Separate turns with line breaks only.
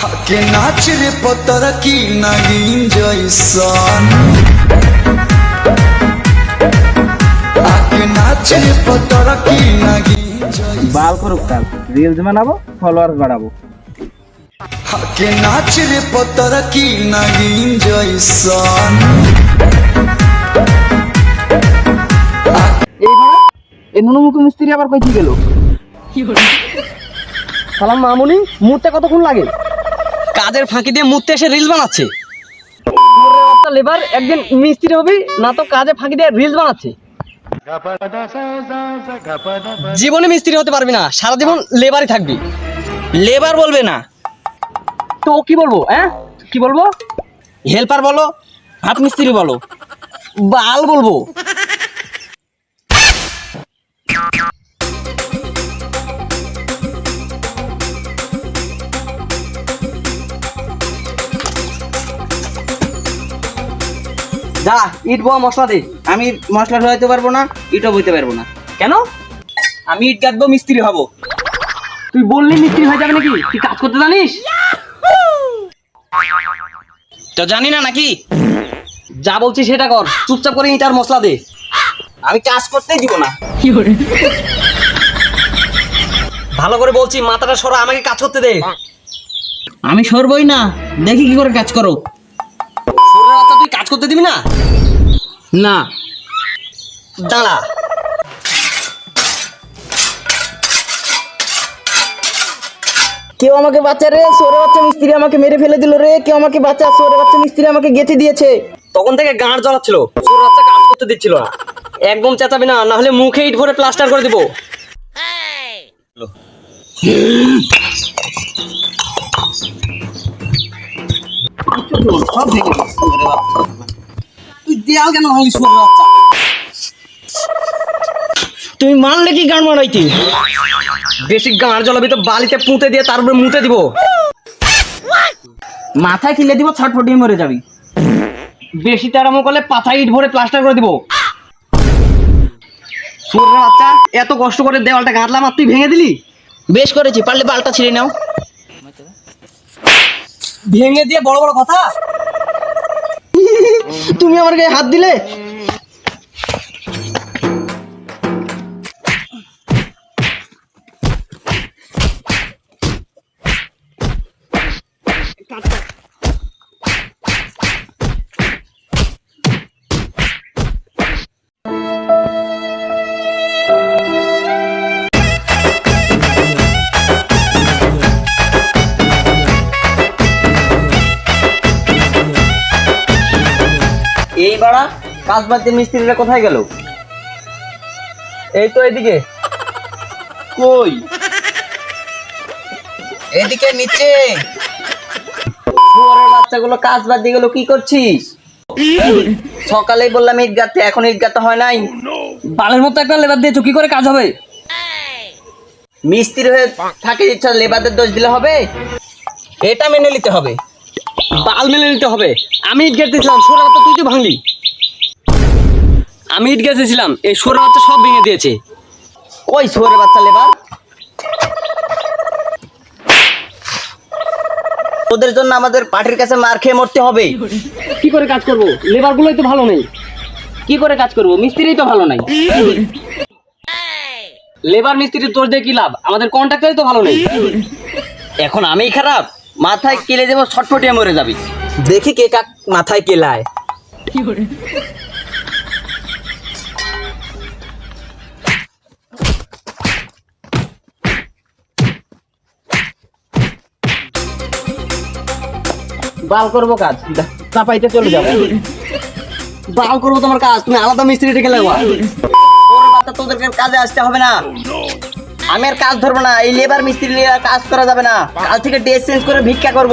হাকে নাচ রে কি নাগিন জয়সান? হাকে নাচ রে কি নাগিন
বাল করুক কাল রিলস বানাবো ফলোয়ার্স বাড়াবো।
হাকে নাচ রে পতরা কি নাগিন জয়সান?
এই নুনুমুখী মিস্ত্রি আবার কই গেল?
সালাম মামুনি মুহূর্তে কতক্ষণ লাগে? কাজের ফাঁকি দিয়ে মুহূর্তে এসে রিলস বানাচ্ছে। লেবার একদিন মিস্ত্রি হবে না তো কাজে ফাঁকি দিয়ে রিলস বানাচ্ছে। জীবনে মিস্ত্রি হতে পারবি না সারা জীবন লেবারই থাকবি।
লেবার বলবে না।
তো কি বলব হ্যাঁ? কি বলব?
হেল্পার বলো হাত মিস্ত্রি বলো।
বাল বলব।
যা ইট বোয়া মশলা দে। আমি মশলা ঢোয়াইতে পারব না ইটও বইতে পারব না।
কেন?
আমি ইট গাঁথবো মিস্ত্রি হব।
তুই বললি মিস্ত্রি হয়ে যাবে নাকি? তুই কাজ করতে জানিস?
তো জানি না নাকি?
যা বলছি সেটা কর চুপচাপ করে ইটার মশলা দে।
আমি কাজ করতেই দিব না।
ভালো করে বলছি মাথাটা সরা আমাকে কাজ করতে দে।
আমি সরবই না দেখি কি করে কাজ করো।
তুই কাজ করতে দিবি না?
না।
দাঁড়া।
কেউ আমাকে বাচ্চা রে সরে বাচ্চা মিস্ত্রি আমাকে মেরে ফেলে দিল রে কেউ আমাকে বাচ্চা সরে বাচ্চা মিস্ত্রি আমাকে গেঁথে দিয়েছে।
তখন থেকে গাঁড় জ্বলাচ্ছিল ছোট বাচ্চা কাজ করতে দিচ্ছিল না। একদম চেঁচাবি না না হলে মুখে ইট ভরে প্লাস্টার করে দিব।
সব ভেঙে।
তুই দেয়াল কেন ভাঙলি ছোট বাচ্চা?
তুমি মানলে কি গান মারাইতে?
বেশি গাঁড় জ্বলাবি তো বালিতে পুঁতে দিয়ে তার উপরে মুতে দিব।
মাথায় কিলে দিব ছটফটিয়ে মরে যাবি।
বেশি তারামো করলে পাথায় ইট ভরে প্লাস্টার করে দিব। বাচ্চা। এত কষ্ট করে দেওয়ালটা গাঁথলাম আর তুই ভেঙে দিলি?
বেশ করেছি পারলে বালটা ছিঁড়ে নাও।
ভেঙে দিয়ে বড় বড় কথা?
তুমি আমার গায়ে হাত দিলে?
এই বাড়া, কাজ মিস্ত্রিরা কোথায় গেল? এই তো এদিকে।
কই? এদিকে নিচে।
বাচ্চাগুলো কাজ বাদ দিয়ে গেল, কি করছিস? সকালেই বললাম ইট গাতে এখন ইট গাতে হয় নাই। বালের মতো একটা লেবার দিয়েছ, কি করে কাজ হবে? মিস্ত্রি হয়ে থাকে ইচ্ছা, লেবারদের দোষ দিলে হবে?
এটা মেনে নিতে হবে।
বাল মেলে নিতে হবে। আমি ইট গেতেছিলাম সোরা বাচ্চা তুই তো ভাঙলি। আমি ইট গেতেছিলাম এই সোরা বাচ্চা সব ভেঙে দিয়েছে। কই সোরে বাচ্চা লেবার।
ওদের জন্য আমাদের পার্টির কাছে মার খেয়ে মরতে হবে।
কি করে কাজ করব? লেবার গুলোই তো ভালো নেই।
কি করে কাজ করব? মিস্ত্রি তো ভালো নাই।
লেবার মিস্ত্রি তোর দিয়ে কি লাভ? আমাদের কন্ট্রাক্টরই তো ভালো নেই।
এখন আমি খারাপ। মাথায় কেলে দেবো, ছটফটিয়ে মরে যাবি।
দেখি কে কাক মাথায় কেলায়।
বাল করব কাজ। চাপাইতে চলে যাব।
বাল করব তোমার কাজ, তুমি আলাদা মিস্ত্রি ডেকে লাগবা
তোদেরকে কাজে আসতে হবে না। আমি আর কাজ ধরবো না, এই লেবার মিস্ত্রি নিয়ে কাজ করা যাবে না। কাল থেকে ড্রেস চেঞ্জ করে ভিক্ষা করব।